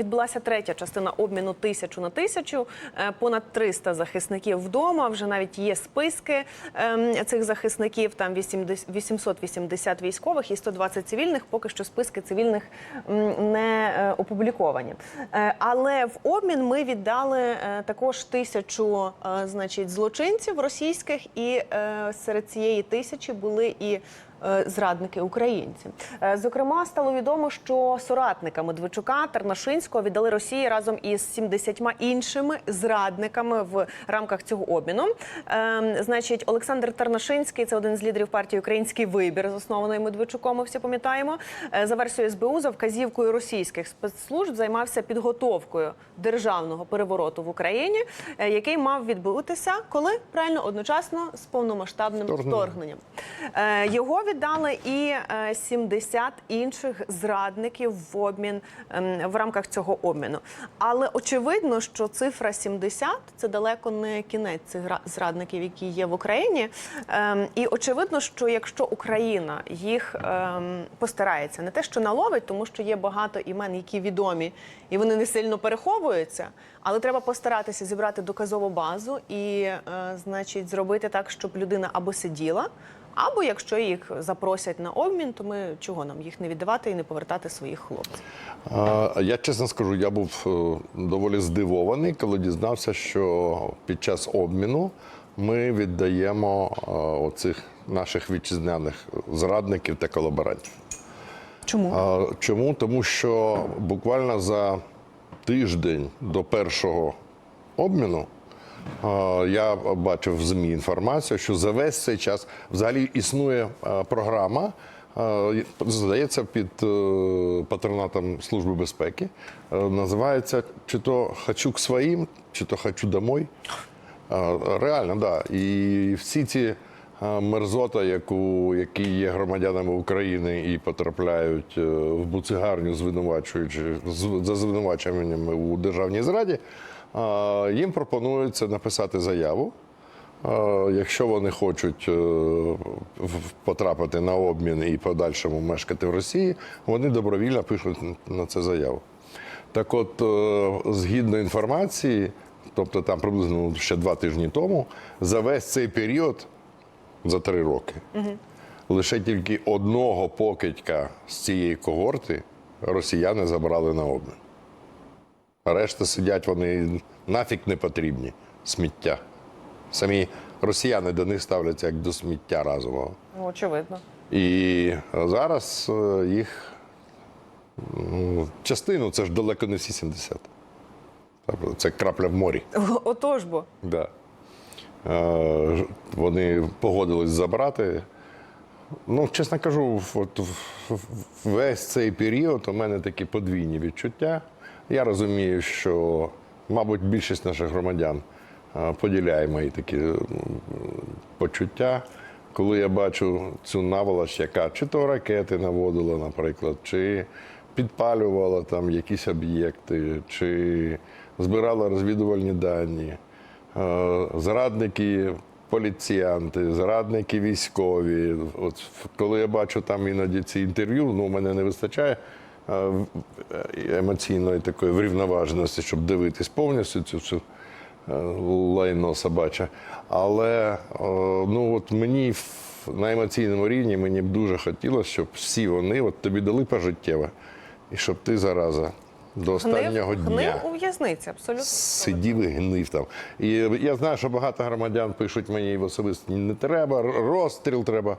відбулася третя частина обміну тисячу на тисячу. Е, Понад 300 захисників вдома. Вже навіть є списки ем, цих захисників. Там 80 880 військових і 120 цивільних. Поки що списки цивільних не е, опубліковані. Е, Але в обмін ми віддали також тисячу значить, злочинців російських, і серед цієї тисячі були і зрадники українці. Е, Зокрема, стало відомо, що соратника Медведчука Тарнашинського віддали Росії разом із 70 іншими зрадниками в рамках цього обміну. Е, Значить, Олександр Тарнашинський це один з лідерів партії Український вибір, заснованої Медведчуком. Ми всі пам'ятаємо. Е, За версією СБУ, за вказівкою російських спецслужб займався підготовкою державного перевороту в Україні, е, який мав відбутися коли правильно одночасно з повномасштабним вторгненням. Е, Його віддали і е, 70 інших зрадників в обмін ем, в рамках цього обміну. Але очевидно, що цифра 70 – це далеко не кінець цих зрадників, які є в Україні. Ем, І очевидно, що якщо Україна їх ем, постарається, не те, що наловить, тому що є багато імен, які відомі, і вони не сильно переховуються. Але треба постаратися зібрати доказову базу і, е, значить, зробити так, щоб людина або сиділа. Або якщо їх запросять на обмін, то ми чого нам їх не віддавати і не повертати своїх хлопців. Я чесно скажу, я був е, доволі здивований, коли дізнався, що під час обміну ми віддаємо е, оцих наших вітчизняних зрадників та колаборантів. Чому? Чому? Тому що буквально за тиждень до першого обміну я бачив в ЗМІ інформацію, що за весь цей час взагалі існує програма. Здається, під е, патронатом Служби безпеки Е, називається чи то «Хочу к своїм, чи то хочу домой. Реально, так. Да. І всі ці мерзота, яку, які є громадянами України і потрапляють е, в буцигарню, звинувачуючи за звинуваченнями у державній зраді, їм пропонується написати заяву. Якщо вони хочуть е, потрапити на обмін і подальшому мешкати в Росії, вони добровільно пишуть на це заяву. Так от, е, згідно інформації, тобто там приблизно ну, ще два тижні тому, за весь цей період, за три роки, лише тільки одного покидька з цієї когорти росіяни забрали на обмін. А решта сидять, вони нафіг не потрібні. Сміття. Самі росіяни до них ставляться як до сміття разового. Ну, очевидно. І зараз е, їх ну, частину, це ж далеко не всі 70. Тобто Це крапля в морі. Отож бо. Да. Е, Вони погодились забрати. Ну, чесно кажу, от весь цей період у мене такі подвійні відчуття. Я розумію, що, мабуть, більшість наших громадян поділяє мої такі почуття. Коли я бачу цю наволоч, яка чи то ракети наводила, наприклад, чи підпалювала там якісь об'єкти, чи збирала розвідувальні дані. Е, Зрадники, поліціянти, зрадники військові. От коли я бачу там іноді ці інтерв'ю, ну мене не вистачає емоційної такої врівноваженості, щоб дивитись повністю цю всю е, лайно собаче. Але е, ну от мені на емоційному рівні мені б дуже хотілося, щоб всі вони от тобі дали пожиттєве, і щоб ти зараза до останнього Гнив, дня гнив у в'язниці, абсолютно. сидів і гнив там. І я знаю, що багато громадян пишуть мені в особисто не треба, розстріл треба.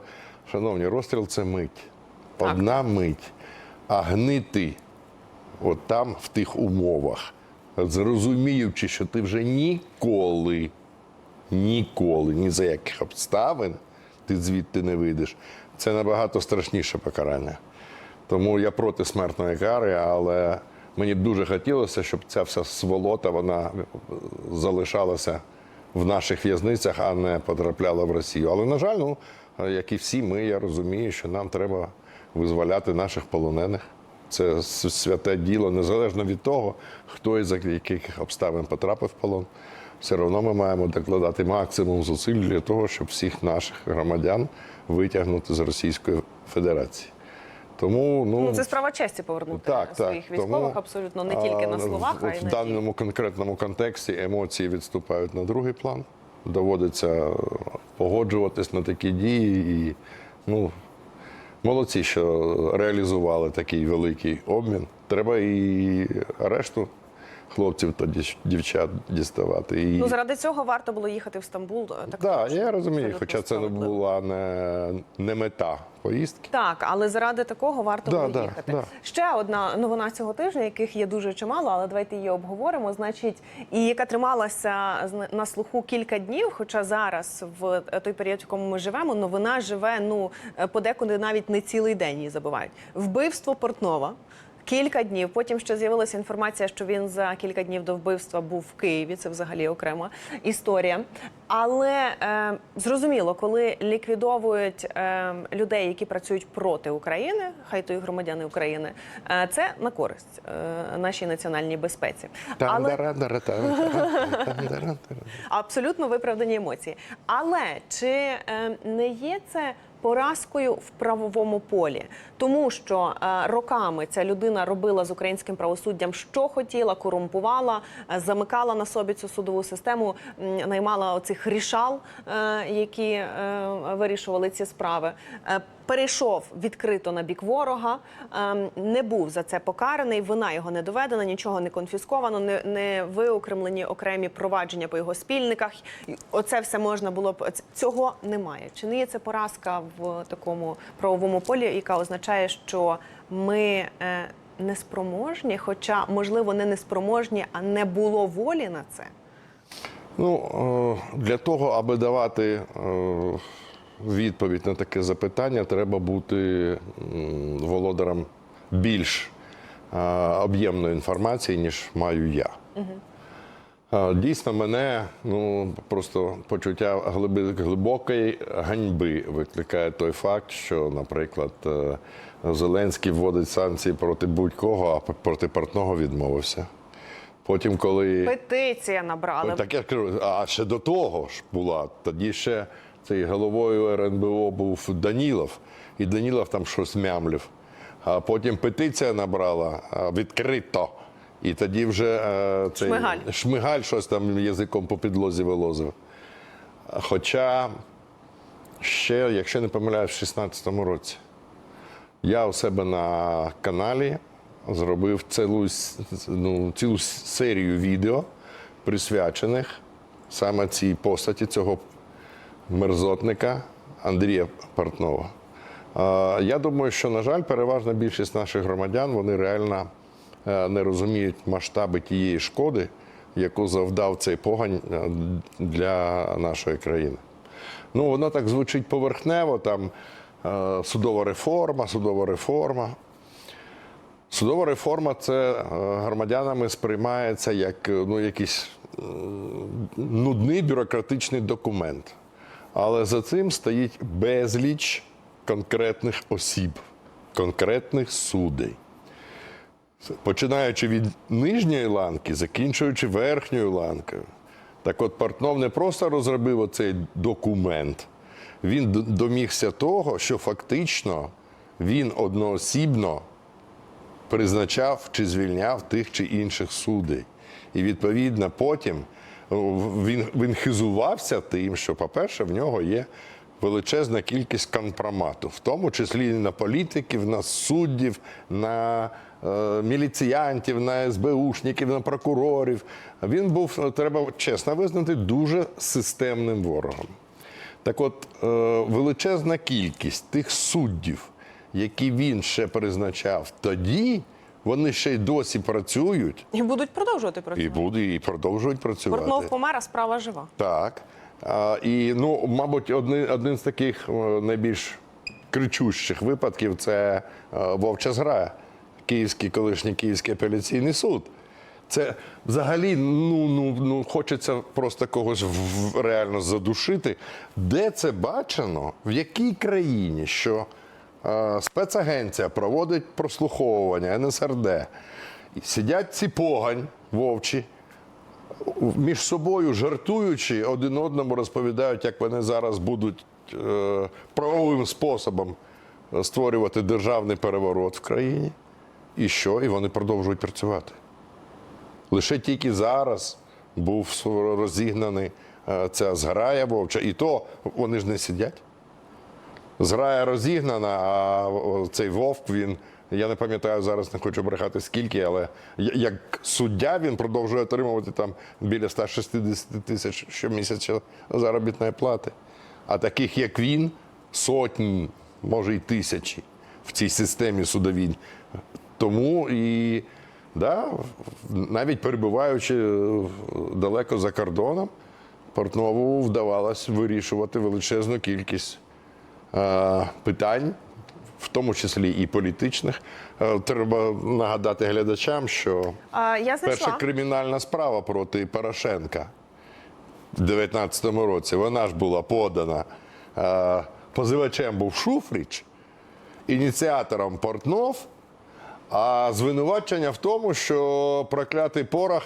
Шановні, розстріл це мить. Одна мить. А гнити от там, в тих умовах, зрозуміючи, що ти вже ніколи, ніколи, ні за яких обставин ти звідти не вийдеш, це набагато страшніше покарання. Тому я проти смертної кари, але мені б дуже хотілося, щоб ця вся сволота вона залишалася в наших в'язницях, а не потрапляла в Росію. Але, на жаль, ну, як і всі ми, я розумію, що нам треба визволяти наших полонених. Це святе діло, незалежно від того, хто і за яких обставин потрапив в полон. Все одно ми маємо докладати максимум зусиль для того, щоб всіх наших громадян витягнути з Російської Федерації. Тому ну, Ну, це справа честі повернути так, своїх так. військових Тому, абсолютно не тільки на словах, в, а й в на даному конкретному контексті емоції відступають на другий план. Доводиться погоджуватись на такі дії. І, ну, молодці, що реалізували такий великий обмін. Треба і решту хлопців та дівч- дівчат діставати. І... Ну, заради цього варто було їхати в Стамбул. е, Так, Так, точно. я розумію, хоча це не була не, не мета поїздки. Так, але заради такого варто Да, було да, їхати. да. Ще одна новина цього тижня, яких є дуже чимало, але давайте її обговоримо. Значить, і яка трималася на слуху кілька днів. Хоча зараз, в той період, в якому ми живемо, новина живе ну е, подекуди навіть не цілий день її забувають. Вбивство Портнова. Кілька днів. Потім ще з'явилася інформація, що він за кілька днів до вбивства був в Києві. Це взагалі окрема історія. Але е, зрозуміло, коли ліквідовують е, людей, які працюють проти України, хай то і громадяни України, е, це на користь е, нашій національній безпеці. Але абсолютно виправдані емоції. Але чи е, не є це поразкою в правовому полі? Тому що е, роками ця людина робила з українським правосуддям, що хотіла, корумпувала, е, замикала на собі цю судову систему, наймала оцих рішал, е, які вирішували ці справи. Перейшов відкрито на бік ворога, не був за це покараний. Вина його не доведена, нічого не конфісковано, не, не виокремлені окремі провадження по його спільниках. Оце все можна було цього немає. Чи не є це поразка в такому правовому полі, яка означає, що ми е, неспроможні, хоча можливо не неспроможні, а не було волі на це. Ну, е, для того, аби давати е, відповідь на таке запитання, треба бути володарем більш об'ємної інформації, ніж маю я. Е, Дійсно, мене ну просто почуття глибокої ганьби викликає той факт, що, наприклад, е, Зеленський вводить санкції проти будь-кого, а проти портного відмовився. Потім, коли Петиція набрали. так я кажу, а ще до того ж була. Тоді ще цей головою РНБО був Данілов, і Данілов там щось мямлив. А потім петиція набрала відкрито. І тоді вже е, цей Шмигаль. Шмигаль щось там язиком по підлозі вилозив. Хоча ще, якщо не помиляюсь, в 16-му році я у себе на каналі зробив цілу, ну, цілу серію відео, присвячених саме цій постаті цього мерзотника Андрія Портнова. Е, Я думаю, що, на жаль, переважна більшість наших громадян вони реально не розуміють масштаби тієї шкоди, яку завдав цей погань е, для нашої країни. Ну, воно так звучить поверхнево, там е, судова реформа, судова реформа. Судова реформа це е, громадянами сприймається як е, ну, якийсь е, нудний бюрократичний документ. Але за цим стоїть безліч конкретних осіб, конкретних судей. Починаючи від нижньої ланки, закінчуючи верхньою ланкою. Так от Портнов не просто розробив оцей документ, він домігся того, що фактично він одноосібно призначав чи звільняв тих чи інших судей. І відповідно потім він, він хизувався тим, що, по-перше, в нього є величезна кількість компромату, в тому числі і на політиків, на суддів, на е, міліціянтів, на СБУшників, на прокурорів. Він був, е, треба чесно визнати, дуже системним ворогом. Так от, е, величезна кількість тих суддів, які він ще призначав тоді, вони ще й досі працюють І будуть продовжувати і працювати. будуть і продовжують працювати. Портнов помер, а справа жива. Так. І, ну, мабуть, один, один з таких е, найбільш кричущих випадків це е, Вовча зграя, Київський колишній Київський апеляційний суд. Це взагалі ну, ну, ну, хочеться просто когось в- реально задушити. Де це бачено? В якій країні, що е, спецагенція проводить прослуховування НСРД, сидять ці погань вовчі, між собою жартуючи, один одному розповідають, як вони зараз будуть е, правовим способом створювати державний переворот в країні. І що? І вони продовжують працювати. Лише тільки зараз був розігнаний е, ця зграя вовча, і то вони ж не сидять. Зграя розігнана, а цей вовк він. Я не пам'ятаю зараз, не хочу брехати скільки, але як суддя він продовжує отримувати там біля 160 тисяч щомісяця заробітної плати. А таких, як він, сотні, може й тисячі в цій системі судовій. Тому і да, навіть перебуваючи е, далеко за кордоном, Портнову вдавалось вирішувати величезну кількість е, питань, тому числі і політичних. Е, Треба нагадати глядачам, що А, я перша кримінальна справа проти Порошенка в 2019 році, вона ж була подана. е, Позивачем був Шуфріч, ініціатором Портнов, а звинувачення в тому, що проклятий порох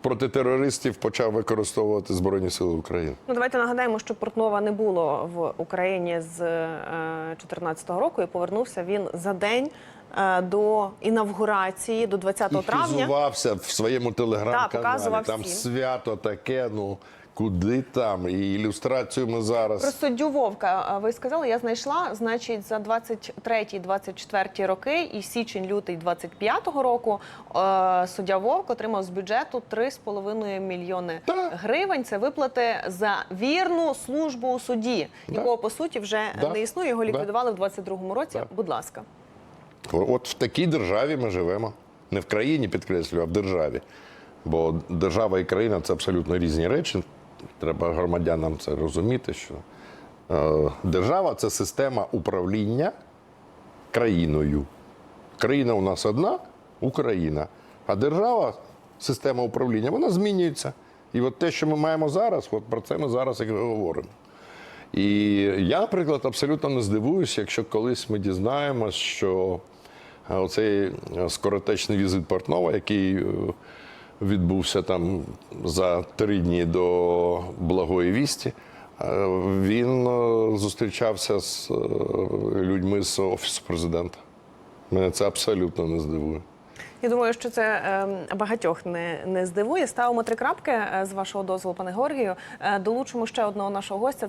проти терористів почав використовувати Збройні Сили України. Ну, давайте нагадаємо, що Портнова не було в Україні з 2014 року, і повернувся він за день е, до інавгурації, до 20 І травня. хизувався в своєму телеграм-каналі. Там всім. свято таке, ну куди там? І ілюстрацію ми зараз. Про суддю Вовка ви сказали, я знайшла. Значить, за 23-24 роки і січень-лютий 25-го року е, суддя Вовк отримав з бюджету 3,5 мільйони Так. гривень. Це виплати за вірну службу у суді, якого по суті вже Да. не існує. Його Да. ліквідували в 22-му році. Да. Будь ласка. От в такій державі ми живемо. Не в країні, підкреслюю, а в державі. Бо держава і країна це абсолютно різні речі. Треба громадянам це розуміти, що е, держава це система управління країною. Країна у нас одна Україна. А держава, система управління, вона змінюється. І от те, що ми маємо зараз, от про це ми зараз і говоримо. І я, наприклад, абсолютно не здивуюся, якщо колись ми дізнаємось, що е, оцей е, скоротечний візит Портнова, який відбувся там за три дні до благої вісті, е, він е, зустрічався з е, людьми з офісу президента. Мене це абсолютно не здивує. Я думаю, що це багатьох не, не здивує. Ставимо три крапки з вашого дозволу, пане Георгію. Долучимо ще одного нашого гостя. Це